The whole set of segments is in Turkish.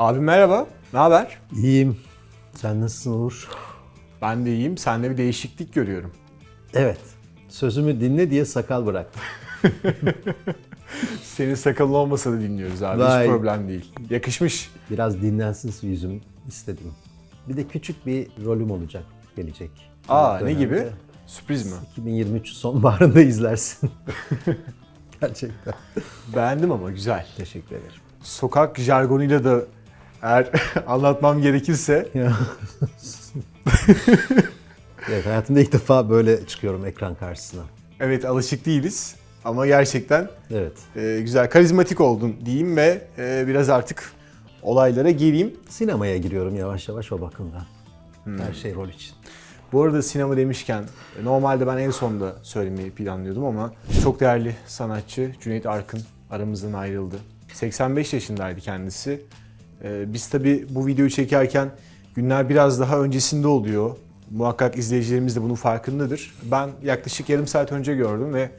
Abi merhaba, ne haber? İyiyim. Sen nasılsın Uğur? Ben de iyiyim, sende bir değişiklik görüyorum. Evet. Sözümü dinle diye sakal bıraktım. Senin sakalın olmasa da dinliyoruz abi, Vay. hiç problem değil. Yakışmış. Biraz dinlensin yüzüm istedim. Bir de küçük bir rolüm olacak gelecek. Aa ne gibi? Sürpriz mi? 2023 sonbaharında izlersin. Gerçekten. Beğendim ama güzel. Teşekkür ederim. Sokak jargonuyla da eğer anlatmam gerekirse evet hayatımda ilk defa böyle çıkıyorum ekran karşısına. evet alışık değiliz ama gerçekten Evet. e, güzel, karizmatik oldun diyeyim ve e, biraz artık olaylara gireyim. Sinemaya giriyorum yavaş yavaş o bakımdan. Her şey rol için. Bu arada sinema demişken e, normalde ben en sonda söylemeyi planlıyordum ama çok değerli sanatçı Cüneyt Arkın aramızdan ayrıldı. 85 yaşındaydı kendisi. Ee, Biz tabi bu videoyu çekerken günler biraz daha öncesinde oluyor. Muhakkak izleyicilerimiz de bunun farkındadır. Ben yaklaşık yarım saat önce gördüm ve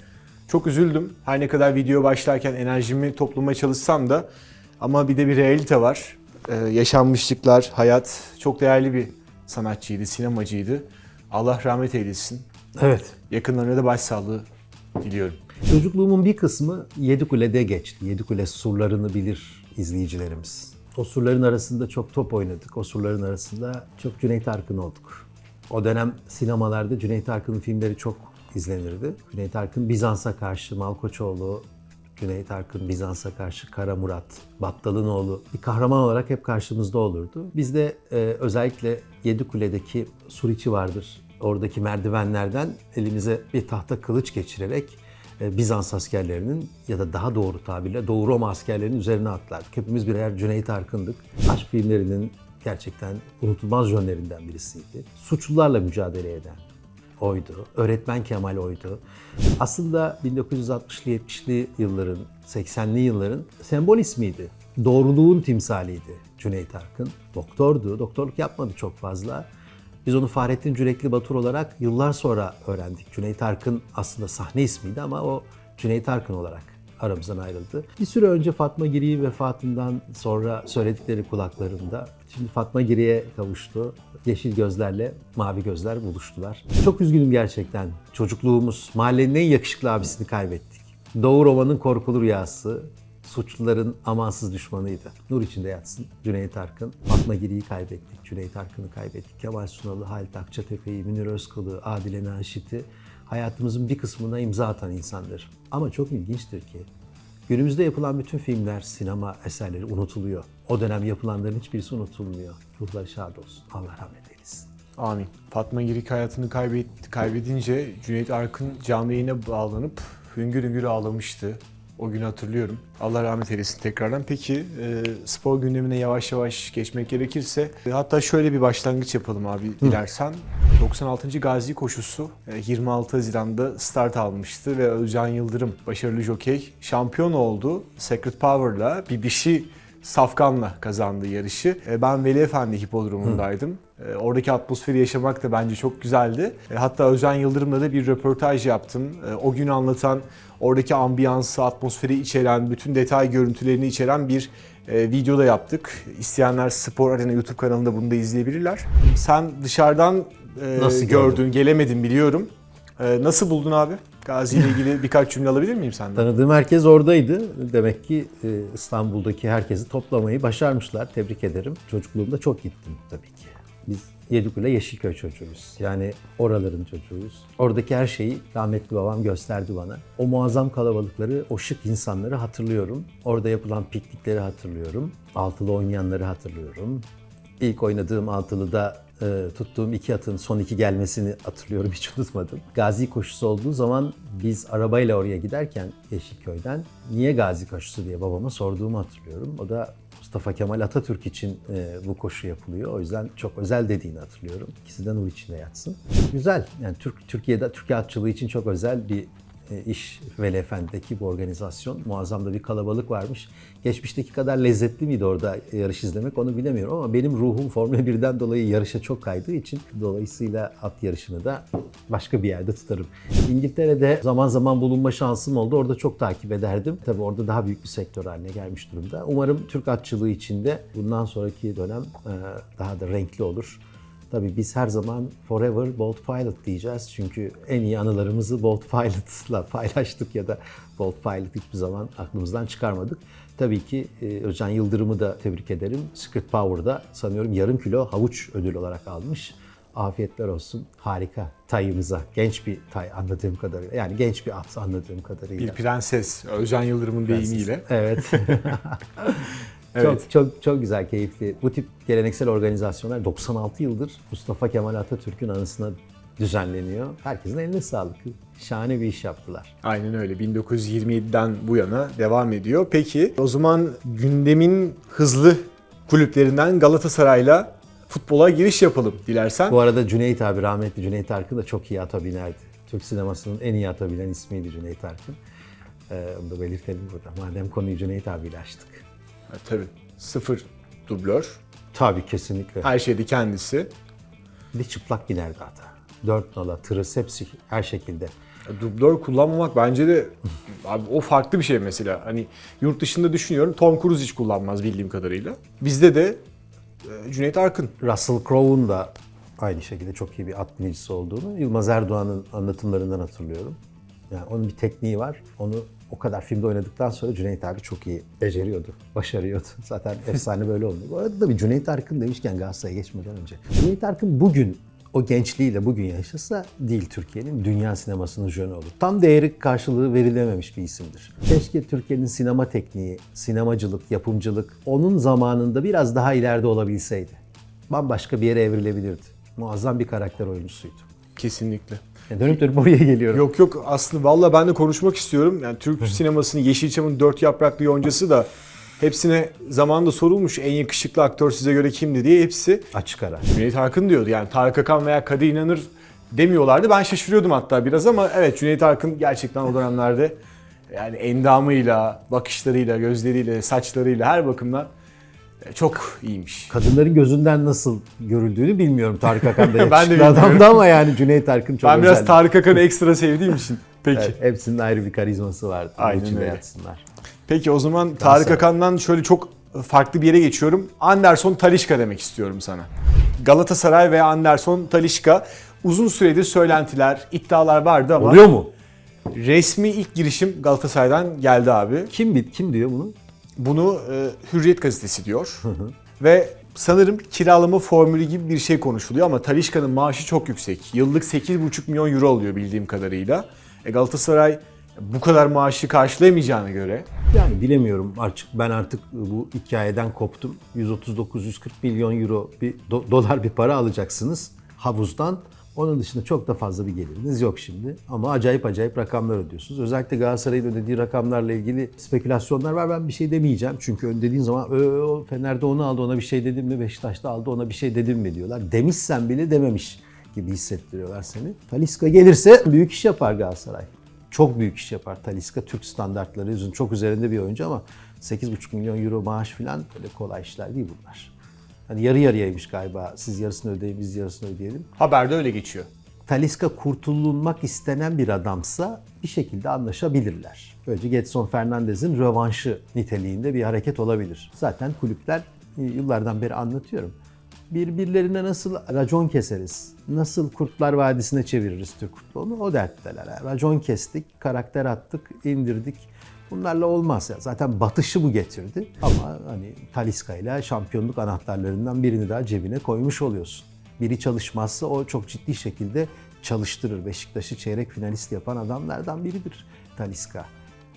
çok üzüldüm. Her ne kadar video başlarken enerjimi toplamaya çalışsam da ama bir de bir realite var. Ee, yaşanmışlıklar, hayat çok değerli bir sanatçıydı, sinemacıydı. Allah rahmet eylesin. Evet. Yakınlarına da başsağlığı diliyorum. Çocukluğumun bir kısmı Yedikule'de geçti. Yedikule surlarını bilir izleyicilerimiz. O surların arasında çok top oynadık. O surların arasında çok Cüneyt Arkın olduk. O dönem sinemalarda Cüneyt Arkın'ın filmleri çok izlenirdi. Cüneyt Arkın Bizans'a karşı Malkoçoğlu, Cüneyt Arkın Bizans'a karşı Kara Murat, Battalınoğlu bir kahraman olarak hep karşımızda olurdu. Biz de e, özellikle Yedikule'deki Suriçi vardır. Oradaki merdivenlerden elimize bir tahta kılıç geçirerek Bizans askerlerinin ya da daha doğru tabirle Doğu Roma askerlerinin üzerine atlardık. Hepimiz birer Cüneyt Arkın'dık. Aşk filmlerinin gerçekten unutulmaz yönlerinden birisiydi. Suçlularla mücadele eden, oydu. Öğretmen Kemal oydu. Aslında 1960'lı 70'li yılların, 80'li yılların sembol ismiydi. Doğruluğun timsaliydi Cüneyt Arkın. Doktordu, doktorluk yapmadı çok fazla. Biz onu Fahrettin Cürekli Batur olarak yıllar sonra öğrendik. Cüneyt Arkın aslında sahne ismiydi ama o Cüneyt Arkın olarak aramızdan ayrıldı. Bir süre önce Fatma Giri'yi vefatından sonra söyledikleri kulaklarımda. Şimdi Fatma Giri'ye kavuştu. Yeşil gözlerle mavi gözler buluştular. Çok üzgünüm gerçekten. Çocukluğumuz, mahallenin en yakışıklı abisini kaybettik. Doğu Roma'nın korkulu rüyası, suçluların amansız düşmanıydı. Nur içinde yatsın Cüneyt Arkın. Fatma Giri'yi kaybettik, Cüneyt Arkın'ı kaybettik. Kemal Sunal'ı, Halit Akçatepe'yi, Münir Özkul'u, Adile Naşit'i hayatımızın bir kısmına imza atan insandır. Ama çok ilginçtir ki günümüzde yapılan bütün filmler, sinema eserleri unutuluyor. O dönem yapılanların hiçbirisi unutulmuyor. Ruhları şad olsun. Allah rahmet eylesin. Amin. Fatma Girik hayatını kaybet, kaybedince Cüneyt Arkın canlı yayına bağlanıp hüngür hüngür ağlamıştı. O günü hatırlıyorum. Allah rahmet eylesin tekrardan. Peki e, spor gündemine yavaş yavaş geçmek gerekirse e, hatta şöyle bir başlangıç yapalım abi dilersen. 96. Gazi koşusu e, 26 Haziran'da start almıştı ve Özcan Yıldırım başarılı jokey şampiyon oldu. Secret Power'la bir dişi Safkan'la kazandığı yarışı. E, Ben Veli Efendi hipodromundaydım. E, Oradaki atmosferi yaşamak da bence çok güzeldi. E, Hatta Özcan Yıldırım'la da bir röportaj yaptım. E, O günü anlatan, oradaki ambiyansı, atmosferi içeren, bütün detay görüntülerini içeren bir e, video da yaptık. İsteyenler Spor Arena YouTube kanalında bunu da izleyebilirler. Sen dışarıdan e, Nasıl gördün, gördüm? gelemedin biliyorum. E, Nasıl buldun abi? Gazi ile ilgili birkaç cümle alabilir miyim senden? Tanıdığım herkes oradaydı. Demek ki e, İstanbul'daki herkesi toplamayı başarmışlar. Tebrik ederim. Çocukluğumda çok gittim tabii ki. Biz Yedikule Yeşilköy çocuğuyuz. Yani oraların çocuğuyuz. Oradaki her şeyi rahmetli babam gösterdi bana. O muazzam kalabalıkları, o şık insanları hatırlıyorum. Orada yapılan piknikleri hatırlıyorum. Altılı oynayanları hatırlıyorum. İlk oynadığım altılıda e, tuttuğum iki atın son iki gelmesini hatırlıyorum hiç unutmadım. Gazi koşusu olduğu zaman biz arabayla oraya giderken Yeşilköy'den niye Gazi koşusu diye babama sorduğumu hatırlıyorum. O da Mustafa Kemal Atatürk için e, bu koşu yapılıyor. O yüzden çok özel dediğini hatırlıyorum. İkisi de nur içinde yatsın. Güzel. Yani Türk Türkiye'de Türkiye atçılığı için çok özel bir iş Veli Efendi'deki bu organizasyon. Muazzam da bir kalabalık varmış. Geçmişteki kadar lezzetli miydi orada yarış izlemek onu bilemiyorum ama benim ruhum Formula 1'den dolayı yarışa çok kaydığı için dolayısıyla at yarışını da başka bir yerde tutarım. İngiltere'de zaman zaman bulunma şansım oldu. Orada çok takip ederdim. Tabii orada daha büyük bir sektör haline gelmiş durumda. Umarım Türk atçılığı içinde bundan sonraki dönem e, daha da renkli olur. Tabii biz her zaman Forever Bolt Pilot diyeceğiz. Çünkü en iyi anılarımızı Bolt Pilot'la paylaştık ya da Bolt Pilot hiçbir zaman aklımızdan çıkarmadık. Tabii ki e, Özcan Yıldırım'ı da tebrik ederim. Secret Power'da sanıyorum yarım kilo havuç ödül olarak almış. Afiyetler olsun. Harika tayımıza. Genç bir tay anladığım kadarıyla. Yani genç bir at anladığım kadarıyla. Bir prenses, Özcan Yıldırım'ın deyimiyle. Evet. Evet. Çok çok çok güzel, keyifli. Bu tip geleneksel organizasyonlar 96 yıldır Mustafa Kemal Atatürk'ün anısına düzenleniyor. Herkesin eline sağlık. Şahane bir iş yaptılar. Aynen öyle. 1927'den bu yana devam ediyor. Peki o zaman gündemin hızlı kulüplerinden Galatasaray'la futbola giriş yapalım dilersen. Bu arada Cüneyt abi, rahmetli Cüneyt Arkın da çok iyi ata binerdi. Türk sinemasının en iyi ata binen ismiydi Cüneyt Arkın. Ee, onu da belirtelim burada. Madem konuyu Cüneyt abiyle açtık. Ha, tabii. Sıfır dublör. Tabii kesinlikle. Her şeyde kendisi. Bir çıplak binerdi ata. Dört nala, tırıs hepsi her şekilde. Dublör kullanmamak bence de abi o farklı bir şey mesela. Hani yurt dışında düşünüyorum Tom Cruise hiç kullanmaz bildiğim kadarıyla. Bizde de e, Cüneyt Arkın. Russell Crowe'un da aynı şekilde çok iyi bir at binicisi olduğunu Yılmaz Erdoğan'ın anlatımlarından hatırlıyorum. Yani onun bir tekniği var. Onu o kadar filmde oynadıktan sonra Cüneyt abi çok iyi beceriyordu, başarıyordu. Zaten efsane böyle oldu. Bu arada da bir Cüneyt Arkın demişken Galatasaray'a geçmeden önce. Cüneyt Arkın bugün o gençliğiyle bugün yaşasa değil Türkiye'nin dünya sinemasının jönü olur. Tam değeri karşılığı verilememiş bir isimdir. Keşke Türkiye'nin sinema tekniği, sinemacılık, yapımcılık onun zamanında biraz daha ileride olabilseydi. Bambaşka bir yere evrilebilirdi. Muazzam bir karakter oyuncusuydu. Kesinlikle. Yani dönüp dönüp oraya geliyorum. Yok yok aslında valla ben de konuşmak istiyorum. Yani Türk sinemasının Yeşilçam'ın dört yapraklı yoncası da hepsine zamanında sorulmuş en yakışıklı aktör size göre kimdi diye hepsi Açık ara. Cüneyt Arkın diyordu. Yani Tarık Akan veya Kadir İnanır demiyorlardı. Ben şaşırıyordum hatta biraz ama evet Cüneyt Arkın gerçekten o dönemlerde yani endamıyla, bakışlarıyla, gözleriyle, saçlarıyla her bakımdan çok iyiymiş. Kadınların gözünden nasıl görüldüğünü bilmiyorum Tarık Akan da Ben de yakışıklı adamdı bilmiyorum. ama yani Cüneyt Arkın çok Ben biraz özeldi. Tarık Akan'ı ekstra sevdiğim için. Peki. Evet, hepsinin ayrı bir karizması vardı. Aynen içinde öyle. yatsınlar. Peki o zaman Tarık sonra. Akan'dan şöyle çok farklı bir yere geçiyorum. Anderson Talişka demek istiyorum sana. Galatasaray veya Anderson Talişka uzun süredir söylentiler, iddialar vardı ama Oluyor mu? resmi ilk girişim Galatasaray'dan geldi abi. Kim bil- kim diyor bunu? Bunu e, Hürriyet gazetesi diyor. Ve sanırım kiralama formülü gibi bir şey konuşuluyor ama Talişka'nın maaşı çok yüksek. Yıllık 8,5 milyon euro oluyor bildiğim kadarıyla. E, Galatasaray bu kadar maaşı karşılayamayacağına göre Yani bilemiyorum artık ben artık bu hikayeden koptum. 139-140 milyon euro bir do- dolar bir para alacaksınız havuzdan. Onun dışında çok da fazla bir geliriniz yok şimdi. Ama acayip acayip rakamlar ödüyorsunuz. Özellikle Galatasaray'ın ödediği rakamlarla ilgili spekülasyonlar var. Ben bir şey demeyeceğim. Çünkü ödediğin zaman "Ö, o Fener'de onu aldı ona bir şey dedim mi? Beşiktaş'ta aldı ona bir şey dedim mi diyorlar. Demişsen bile dememiş gibi hissettiriyorlar seni. Taliska gelirse büyük iş yapar Galatasaray. Çok büyük iş yapar Taliska. Türk standartları yüzün çok üzerinde bir oyuncu ama 8,5 milyon euro maaş falan böyle kolay işler değil bunlar. Hani yarı yarıyaymış galiba. Siz yarısını ödeyin, biz yarısını ödeyelim. haberde öyle geçiyor. Taliska kurtulunmak istenen bir adamsa bir şekilde anlaşabilirler. Böylece Getson Fernandez'in rövanşı niteliğinde bir hareket olabilir. Zaten kulüpler e, yıllardan beri anlatıyorum. Birbirlerine nasıl racon keseriz, nasıl Kurtlar Vadisi'ne çeviririz Türk futbolunu o dertteler. Racon kestik, karakter attık, indirdik. Bunlarla olmaz ya. Zaten batışı bu getirdi. Ama hani Taliska ile şampiyonluk anahtarlarından birini daha cebine koymuş oluyorsun. Biri çalışmazsa o çok ciddi şekilde çalıştırır. Beşiktaş'ı çeyrek finalist yapan adamlardan biridir Taliska.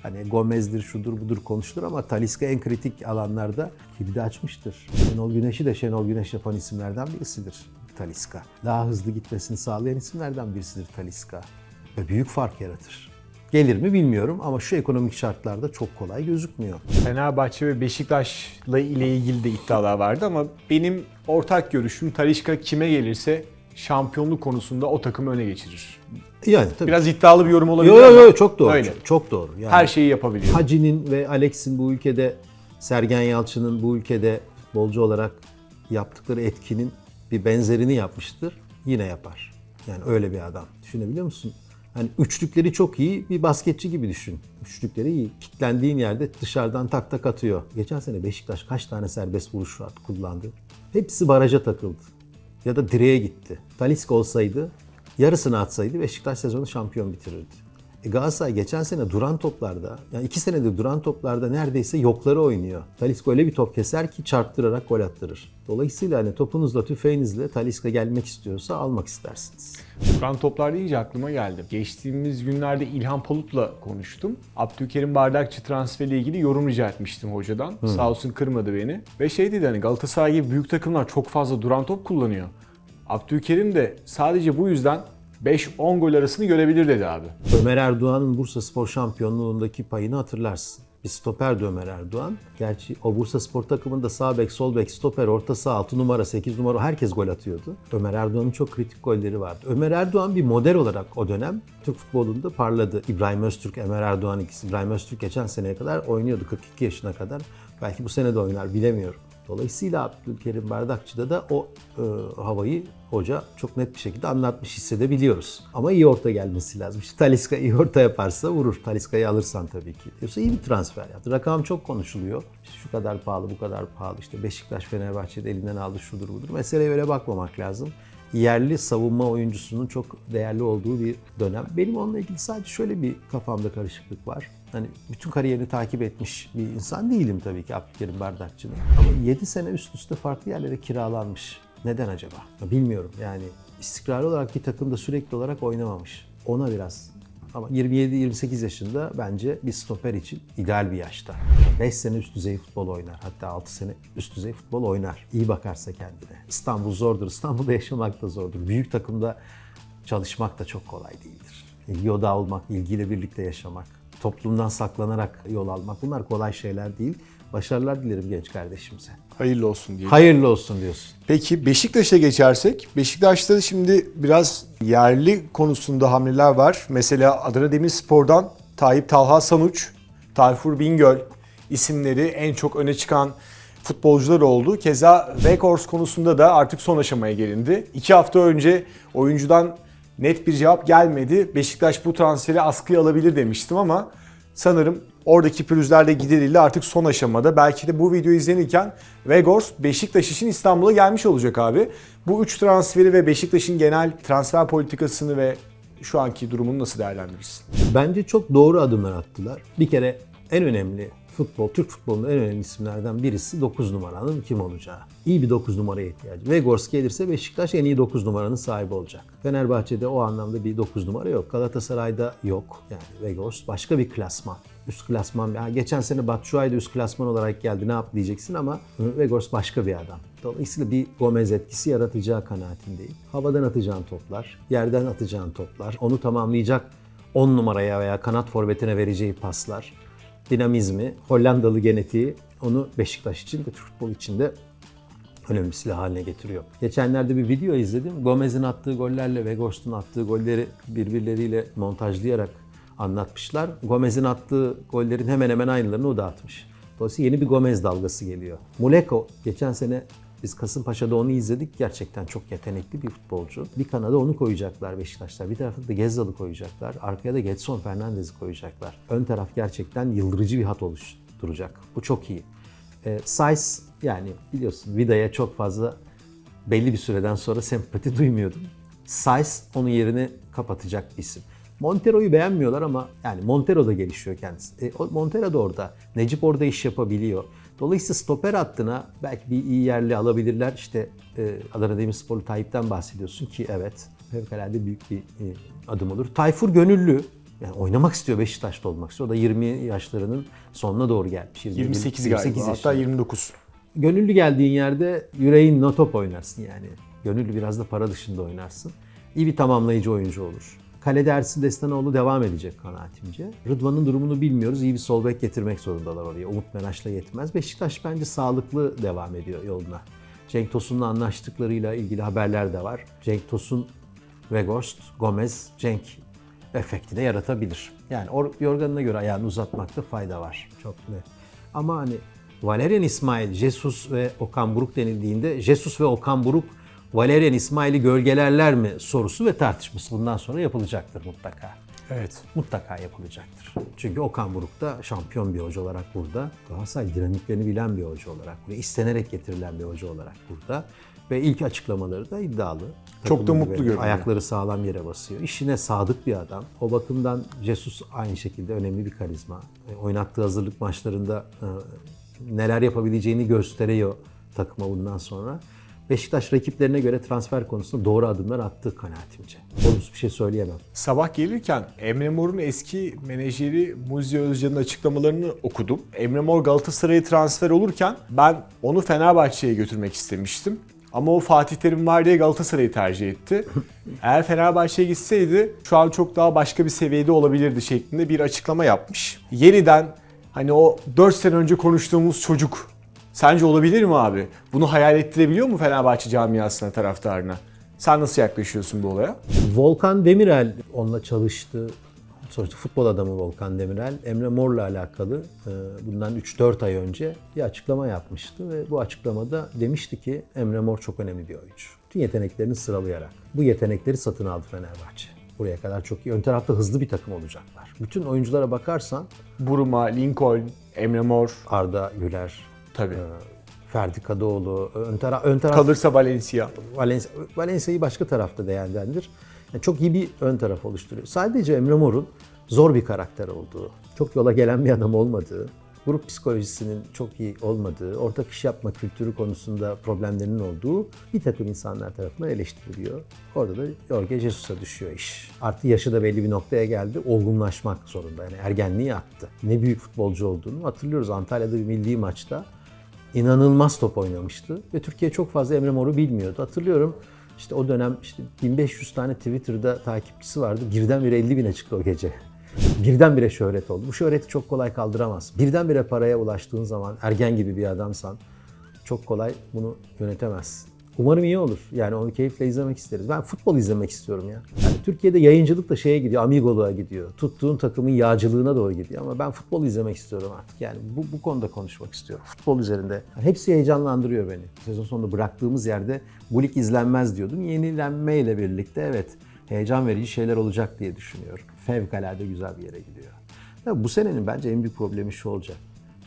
Hani Gomez'dir, şudur budur konuşulur ama Taliska en kritik alanlarda kilidi açmıştır. Şenol Güneş'i de Şenol Güneş yapan isimlerden birisidir Taliska. Daha hızlı gitmesini sağlayan isimlerden birisidir Taliska. Ve büyük fark yaratır. Gelir mi bilmiyorum ama şu ekonomik şartlarda çok kolay gözükmüyor. Fenerbahçe ve Beşiktaş'la ile ilgili de iddialar vardı ama benim ortak görüşüm Talişka kime gelirse şampiyonluk konusunda o takımı öne geçirir. Yani tabii. Biraz iddialı bir yorum olabilir Yo yo ama yo çok doğru. öyle. Çok doğru. Yani Her şeyi yapabiliyor. Hacı'nin ve Alex'in bu ülkede Sergen Yalçın'ın bu ülkede futbolcu olarak yaptıkları etkinin bir benzerini yapmıştır. Yine yapar. Yani öyle bir adam. Düşünebiliyor musun? Hani üçlükleri çok iyi bir basketçi gibi düşün. Üçlükleri iyi. Kitlendiğin yerde dışarıdan tak tak atıyor. Geçen sene Beşiktaş kaç tane serbest vuruş kullandı? Hepsi baraja takıldı. Ya da direğe gitti. Taliska olsaydı yarısını atsaydı Beşiktaş sezonu şampiyon bitirirdi. E Galatasaray geçen sene duran toplarda, yani iki senedir duran toplarda neredeyse yokları oynuyor. Talisca öyle bir top keser ki çarptırarak gol attırır. Dolayısıyla hani topunuzla, tüfeğinizle Talisca gelmek istiyorsa almak istersiniz. Duran toplar deyince aklıma geldi. Geçtiğimiz günlerde İlhan Palut'la konuştum. Abdülkerim Bardakçı transferiyle ilgili yorum rica etmiştim hocadan. Sağ olsun kırmadı beni. Ve şey dedi hani Galatasaray gibi büyük takımlar çok fazla duran top kullanıyor. Abdülkerim de sadece bu yüzden 5-10 gol arasını görebilir dedi abi. Ömer Erdoğan'ın Bursa Spor şampiyonluğundaki payını hatırlarsın. Bir stoperdi Ömer Erdoğan. Gerçi o Bursa Spor takımında sağ bek, sol bek, stoper, orta saha, 6 numara, 8 numara herkes gol atıyordu. Ömer Erdoğan'ın çok kritik golleri vardı. Ömer Erdoğan bir model olarak o dönem Türk futbolunda parladı. İbrahim Öztürk, Ömer Erdoğan ikisi. İbrahim Öztürk geçen seneye kadar oynuyordu 42 yaşına kadar. Belki bu sene de oynar bilemiyorum. Dolayısıyla Abdülkerim Bardakçı'da da o e, havayı hoca çok net bir şekilde anlatmış hissedebiliyoruz. Ama iyi orta gelmesi lazım. İşte Taliska iyi orta yaparsa vurur. Taliska'yı alırsan tabii ki. Yoksa iyi bir transfer yaptı. Rakam çok konuşuluyor. İşte şu kadar pahalı, bu kadar pahalı. İşte Beşiktaş, Fenerbahçe'de elinden aldı şudur budur. Meseleye öyle bakmamak lazım. Yerli savunma oyuncusunun çok değerli olduğu bir dönem. Benim onunla ilgili sadece şöyle bir kafamda karışıklık var. Hani bütün kariyerini takip etmiş bir insan değilim tabii ki Abdülkerim Bardakçı'nın. Ama 7 sene üst üste farklı yerlere kiralanmış. Neden acaba? Bilmiyorum yani istikrarlı olarak bir takımda sürekli olarak oynamamış. Ona biraz ama 27-28 yaşında bence bir stoper için ideal bir yaşta. 5 sene üst düzey futbol oynar. Hatta 6 sene üst düzey futbol oynar. İyi bakarsa kendine. İstanbul zordur. İstanbul'da yaşamak da zordur. Büyük takımda çalışmak da çok kolay değildir. İlgi odağı olmak, ilgiyle birlikte yaşamak, toplumdan saklanarak yol almak bunlar kolay şeyler değil. Başarılar dilerim genç kardeşimize. Hayırlı olsun diye. Hayırlı olsun diyorsun. Peki Beşiktaş'a geçersek, Beşiktaş'ta şimdi biraz yerli konusunda hamleler var. Mesela Adana Demirspor'dan Tayyip Talha Sanuç, Tayfur Bingöl isimleri en çok öne çıkan futbolcular oldu. Keza Weghorst konusunda da artık son aşamaya gelindi. İki hafta önce oyuncudan net bir cevap gelmedi. Beşiktaş bu transferi askıya alabilir demiştim ama sanırım oradaki pürüzler de giderildi artık son aşamada. Belki de bu video izlenirken Weghorst Beşiktaş için İstanbul'a gelmiş olacak abi. Bu üç transferi ve Beşiktaş'ın genel transfer politikasını ve şu anki durumunu nasıl değerlendirirsin? Bence çok doğru adımlar attılar. Bir kere en önemli futbol, Türk futbolunun en önemli isimlerden birisi 9 numaranın kim olacağı. İyi bir 9 numaraya ihtiyacı. Vegors gelirse Beşiktaş en iyi 9 numaranın sahibi olacak. Fenerbahçe'de o anlamda bir 9 numara yok. Galatasaray'da yok. Yani Vegors başka bir klasman. Üst klasman. Ya geçen sene Batshuayi de üst klasman olarak geldi. Ne yap diyeceksin ama Vegors başka bir adam. Dolayısıyla bir Gomez etkisi yaratacağı kanaatindeyim. Havadan atacağın toplar, yerden atacağın toplar, onu tamamlayacak 10 numaraya veya kanat forvetine vereceği paslar, dinamizmi, Hollandalı genetiği onu Beşiktaş için de Türk futbolu için de önemli silah haline getiriyor. Geçenlerde bir video izledim. Gomez'in attığı gollerle Weghorst'un attığı golleri birbirleriyle montajlayarak anlatmışlar. Gomez'in attığı gollerin hemen hemen aynılarını o da atmış. Dolayısıyla yeni bir Gomez dalgası geliyor. Muleko geçen sene biz Kasımpaşa'da onu izledik. Gerçekten çok yetenekli bir futbolcu. Bir kanada onu koyacaklar Beşiktaşlar. Bir tarafta da Gezzal'ı koyacaklar. Arkaya da Getson Fernandez'i koyacaklar. Ön taraf gerçekten yıldırıcı bir hat oluşturacak. Bu çok iyi. E, Saiz yani biliyorsun Vida'ya çok fazla belli bir süreden sonra sempati duymuyordum. Saiz onun yerini kapatacak bir isim. Montero'yu beğenmiyorlar ama yani Montero da gelişiyor kendisi. E, Montero da orada. Necip orada iş yapabiliyor. Dolayısıyla stoper hattına belki bir iyi yerli alabilirler. İşte e, Adana Demirsporlu Tayyip'ten bahsediyorsun ki evet fevkalade büyük bir e, adım olur. Tayfur gönüllü. Yani oynamak istiyor Beşiktaş'ta olmak istiyor. O da 20 yaşlarının sonuna doğru gelmiş. 28 galiba hatta yaşlarında. 29. Gönüllü geldiğin yerde yüreğin top oynarsın yani. Gönüllü biraz da para dışında oynarsın. İyi bir tamamlayıcı oyuncu olur. Kalede Ersin Destanoğlu devam edecek kanaatimce. Rıdvan'ın durumunu bilmiyoruz. İyi bir sol bek getirmek zorundalar oraya. Umut Menaş'la yetmez. Beşiktaş bence sağlıklı devam ediyor yoluna. Cenk Tosun'la anlaştıklarıyla ilgili haberler de var. Cenk Tosun, Weghorst, Gomez, Cenk efekti de yaratabilir. Yani or- yorganına göre ayağını uzatmakta fayda var. Çok net. Ama hani Valerian İsmail, Jesus ve Okan Buruk denildiğinde Jesus ve Okan Buruk Valerian İsmail'i gölgelerler mi sorusu ve tartışması bundan sonra yapılacaktır mutlaka. Evet. Mutlaka yapılacaktır. Çünkü Okan Buruk da şampiyon bir hoca olarak burada. Galatasaray dinamiklerini bilen bir hoca olarak buraya istenerek getirilen bir hoca olarak burada. Ve ilk açıklamaları da iddialı. Çok da mutlu görünüyor. Ayakları sağlam yere basıyor. İşine sadık bir adam. O bakımdan Jesus aynı şekilde önemli bir karizma. E, Oynattığı hazırlık maçlarında e, neler yapabileceğini gösteriyor takıma bundan sonra. Beşiktaş rakiplerine göre transfer konusunda doğru adımlar attığı kanaatimce. Olumsuz bir şey söyleyemem. Sabah gelirken Emre Mor'un eski menajeri Muzi Özcan'ın açıklamalarını okudum. Emre Mor Galatasaray'a transfer olurken ben onu Fenerbahçe'ye götürmek istemiştim. Ama o Fatih Terim var diye Galatasaray'ı tercih etti. Eğer Fenerbahçe'ye gitseydi şu an çok daha başka bir seviyede olabilirdi şeklinde bir açıklama yapmış. Yeniden hani o 4 sene önce konuştuğumuz çocuk sence olabilir mi abi? Bunu hayal ettirebiliyor mu Fenerbahçe camiasına taraftarına? Sen nasıl yaklaşıyorsun bu olaya? Volkan Demirel onunla çalıştı. Sonuçta futbol adamı Volkan Demirel. Emre Mor'la alakalı e, bundan 3-4 ay önce bir açıklama yapmıştı ve bu açıklamada demişti ki Emre Mor çok önemli bir oyuncu. Tüm yeteneklerini sıralayarak. Bu yetenekleri satın aldı Fenerbahçe. Buraya kadar çok iyi. Ön tarafta hızlı bir takım olacaklar. Bütün oyunculara bakarsan Buruma, Lincoln, Emre Mor Arda Güler, tabii. Ferdi Kadıoğlu, ön taraf ön taraf Kalırsa Valencia. Valencia, Valencia'yı başka tarafta değerlendir. Yani çok iyi bir ön taraf oluşturuyor. Sadece Emre Mor'un zor bir karakter olduğu, çok yola gelen bir adam olmadığı, grup psikolojisinin çok iyi olmadığı, ortak iş yapma kültürü konusunda problemlerinin olduğu bir takım insanlar tarafından eleştiriliyor. Orada da Jorge Jesus'a düşüyor iş. Artı yaşı da belli bir noktaya geldi. Olgunlaşmak zorunda. Yani ergenliği attı. Ne büyük futbolcu olduğunu hatırlıyoruz. Antalya'da bir milli maçta inanılmaz top oynamıştı ve Türkiye çok fazla Emre Mor'u bilmiyordu. Hatırlıyorum işte o dönem işte 1500 tane Twitter'da takipçisi vardı. Birdenbire 50 bine çıktı o gece. Birdenbire şöhret oldu. Bu şöhreti çok kolay kaldıramaz. Birdenbire paraya ulaştığın zaman ergen gibi bir adamsan çok kolay bunu yönetemezsin. Umarım iyi olur. Yani onu keyifle izlemek isteriz. Ben futbol izlemek istiyorum ya. Yani Türkiye'de yayıncılık da şeye gidiyor, amigoluğa gidiyor. Tuttuğun takımın yağcılığına doğru gidiyor. Ama ben futbol izlemek istiyorum artık. Yani bu, bu konuda konuşmak istiyorum. Futbol üzerinde. Yani hepsi heyecanlandırıyor beni. Sezon sonunda bıraktığımız yerde bu lig izlenmez diyordum. Yenilenmeyle birlikte evet heyecan verici şeyler olacak diye düşünüyorum. Fevkalade güzel bir yere gidiyor. Ya bu senenin bence en büyük problemi şu olacak.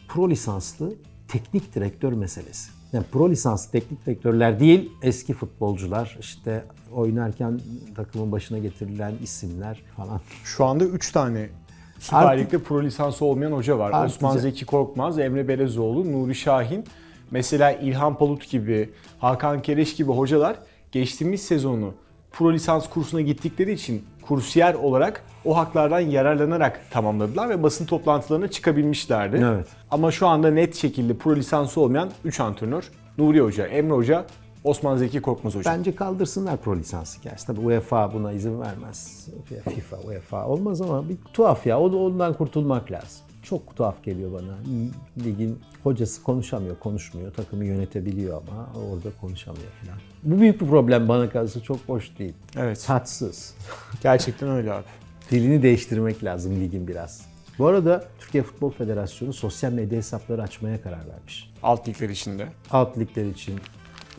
Pro lisanslı teknik direktör meselesi. Yani pro lisanslı teknik direktörler değil, eski futbolcular, işte oynarken takımın başına getirilen isimler falan. Şu anda 3 tane Süper Lig'de pro lisansı olmayan hoca var. Artık- Osman Zeki Korkmaz, Emre Belezoğlu, Nuri Şahin. Mesela İlhan Palut gibi, Hakan Kereş gibi hocalar geçtiğimiz sezonu pro lisans kursuna gittikleri için kursiyer olarak o haklardan yararlanarak tamamladılar ve basın toplantılarına çıkabilmişlerdi. Evet. Ama şu anda net şekilde pro lisansı olmayan 3 antrenör Nuri Hoca, Emre Hoca, Osman Zeki Korkmaz Hoca. Bence kaldırsınlar pro lisans hikayesi. Tabii UEFA buna izin vermez. FIFA, UEFA olmaz ama bir tuhaf ya. Ondan kurtulmak lazım. Çok tuhaf geliyor bana. Ligin hocası konuşamıyor, konuşmuyor. Takımı yönetebiliyor ama orada konuşamıyor falan. Bu büyük bir problem bana kalırsa çok hoş değil. Evet. Tatsız. Gerçekten öyle abi. Dilini değiştirmek lazım ligin biraz. Bu arada Türkiye Futbol Federasyonu sosyal medya hesapları açmaya karar vermiş. Alt ligler içinde. Alt ligler için,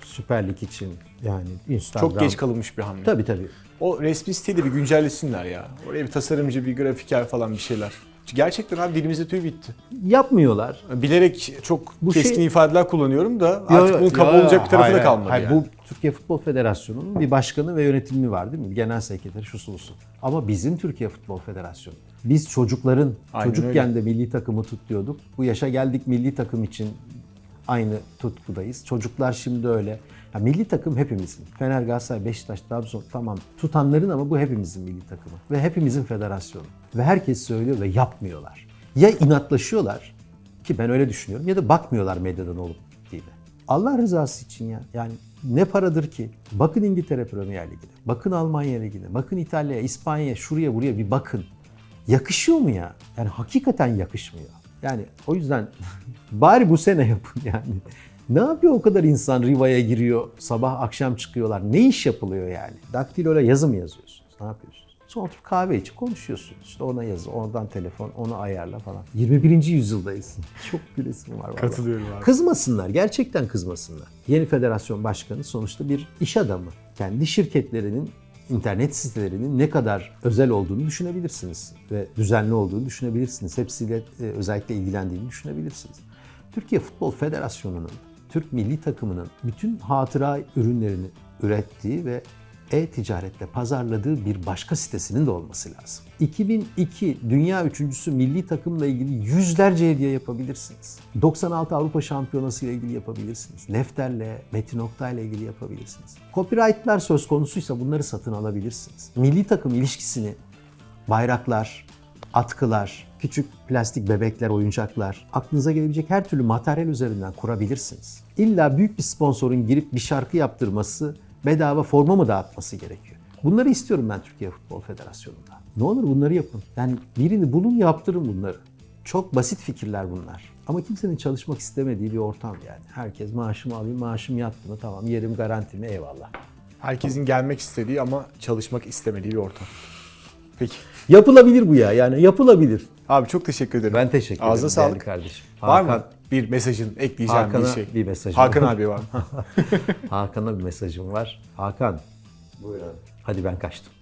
Süper Lig için yani Instagram. Çok geç kalınmış bir hamle. Tabii tabii. O resmi siteyi de bir güncellesinler ya. Oraya bir tasarımcı, bir grafiker falan bir şeyler. Gerçekten abi dilimizde tüy bitti. Yapmıyorlar. Bilerek çok Bu keskin şey- ifadeler kullanıyorum da artık bunun kabul olacak bir tarafı hayır, da kalmadı hayır, yani. Bu Türkiye Futbol Federasyonu'nun bir başkanı ve yönetimi var değil mi? Genel sekreteri şusu busu. Ama bizim Türkiye Futbol Federasyonu. Biz çocukların Aynen çocukken de milli takımı tut diyorduk. Bu yaşa geldik milli takım için aynı tutkudayız. Çocuklar şimdi öyle. Ya milli takım hepimizin. Fener, Galatasaray, Beşiktaş, Trabzon tamam tutanların ama bu hepimizin milli takımı. Ve hepimizin federasyonu. Ve herkes söylüyor ve yapmıyorlar. Ya inatlaşıyorlar ki ben öyle düşünüyorum ya da bakmıyorlar medyadan olup değil Allah rızası için ya. Yani ne paradır ki? Bakın İngiltere Premier Ligi'ne, bakın Almanya Ligi'ne, bakın İtalya'ya, İspanya'ya, şuraya buraya bir bakın. Yakışıyor mu ya? Yani hakikaten yakışmıyor. Yani o yüzden bari bu sene yapın yani. Ne yapıyor o kadar insan Riva'ya giriyor, sabah akşam çıkıyorlar. Ne iş yapılıyor yani? Daktiloyla yazı mı yazıyorsunuz? Ne yapıyorsunuz? Sonra oturup kahve içip konuşuyorsunuz. İşte ona yazı, oradan telefon, onu ayarla falan. 21. yüzyıldayız. Çok gülesim var. vallahi. Katılıyorum abi. Kızmasınlar, gerçekten kızmasınlar. Yeni federasyon başkanı sonuçta bir iş adamı. Kendi şirketlerinin internet sitelerinin ne kadar özel olduğunu düşünebilirsiniz ve düzenli olduğunu düşünebilirsiniz. Hepsiyle e, özellikle ilgilendiğini düşünebilirsiniz. Türkiye Futbol Federasyonu'nun, Türk milli takımının bütün hatıra ürünlerini ürettiği ve e-ticaretle pazarladığı bir başka sitesinin de olması lazım. 2002 Dünya Üçüncüsü milli takımla ilgili yüzlerce hediye yapabilirsiniz. 96 Avrupa Şampiyonası ile ilgili yapabilirsiniz. Lefter'le, Metin Oktay'la ilgili yapabilirsiniz. Copyright'lar söz konusuysa bunları satın alabilirsiniz. Milli takım ilişkisini bayraklar, atkılar, küçük plastik bebekler, oyuncaklar, aklınıza gelebilecek her türlü materyal üzerinden kurabilirsiniz. İlla büyük bir sponsorun girip bir şarkı yaptırması, bedava forma mı dağıtması gerekiyor? Bunları istiyorum ben Türkiye Futbol Federasyonu'nda. Ne olur bunları yapın. Yani birini bulun yaptırın bunları. Çok basit fikirler bunlar. Ama kimsenin çalışmak istemediği bir ortam yani. Herkes maaşımı alayım, maaşım yattı mı tamam yerim garanti mi eyvallah. Herkesin gelmek istediği ama çalışmak istemediği bir ortam. Peki. Yapılabilir bu ya yani yapılabilir. Abi çok teşekkür ederim. Ben teşekkür ederim. Ağzına sağlık. kardeşim. Var mı Hakan- bir mesajın ekleyeceğim Hakan'a bir şey. bir mesajım Hakan abi var. Hakan'a bir mesajım var. Hakan Buyurun. hadi ben kaçtım.